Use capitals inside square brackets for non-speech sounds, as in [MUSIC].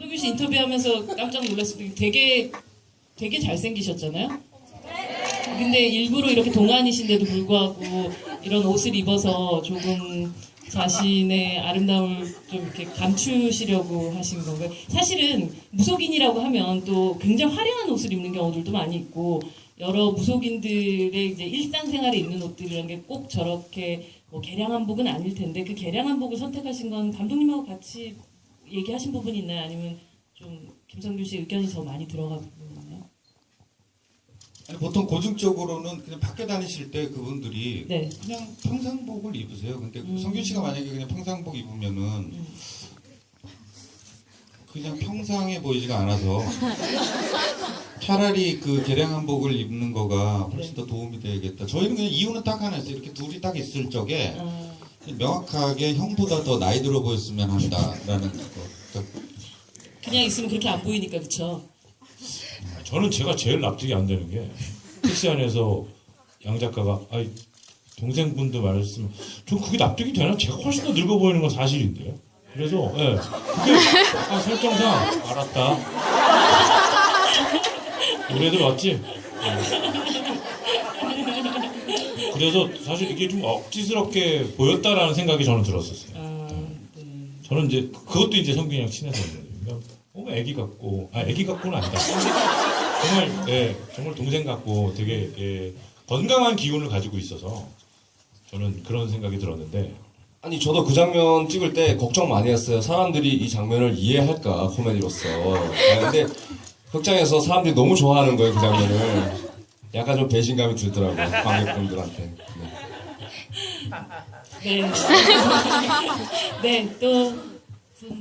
성규 씨 인터뷰하면서 깜짝 놀랐어요. 되게 되게 잘생기셨잖아요. 근데 일부러 이렇게 동안이신데도 불구하고 이런 옷을 입어서 조금 자신의 아름다움을 좀 이렇게 감추시려고 하신 건가요? 사실은 무속인이라고 하면 또 굉장히 화려한 옷을 입는 경우들도 많이 있고 여러 무속인들의 이제 일상생활에 입는 옷들이라는 게꼭 저렇게 뭐 개량 한복은 아닐 텐데 그 개량 한복을 선택하신 건 감독님하고 같이 얘기하신 부분이 있나요? 아니면 좀 김성규 씨 의견이 더 많이 들어가 있나요? 아니, 보통 고증적으로는 그냥 밖에 다니실 때 그분들이 네. 그냥 평상복을 입으세요. 근데 음. 성균 씨가 만약에 그냥 평상복 입으면은 그냥 평상해 보이지가 않아서 [LAUGHS] 차라리 그 개량 한복을 입는 거가 훨씬 더 도움이 되겠다. 저희는 그냥 이유는 딱 하나 있어요. 이렇게 둘이 딱 있을 적에 아, 명확하게 형보다 더 나이 들어 보였으면 한다라는 거. 그냥 있으면 그렇게 안 보이니까 그쵸? 저는 제가 제일 납득이 안 되는 게 택시 안에서 양 작가가 아이 동생분도 말씀 전 그게 납득이 되나? 제가 훨씬 더 늙어 보이는 건 사실인데요. 그래서 예 그게 아 설정상 알았다. 애들 맞지? 예. 그래서 사실 이게 좀 억지스럽게 보였다라는 생각이 저는 들었었어요. 아, 네. 저는 이제 그것도 이제 성균이랑 친해서 그냥 어 애기 같고 아 애기 같고는 아니다 정말 예 정말 동생 같고 되게 예, 건강한 기운을 가지고 있어서 저는 그런 생각이 들었는데 아니 저도 그 장면 찍을 때 걱정 많이 했어요. 사람들이 이 장면을 이해할까 코미디로서. 아, 근데 극장에서 사람들이 너무 좋아하는 거예요 그 장면을. 약간 좀 배신감이 들더라고요 관객분들한테. 네. [LAUGHS] 네. 네, 또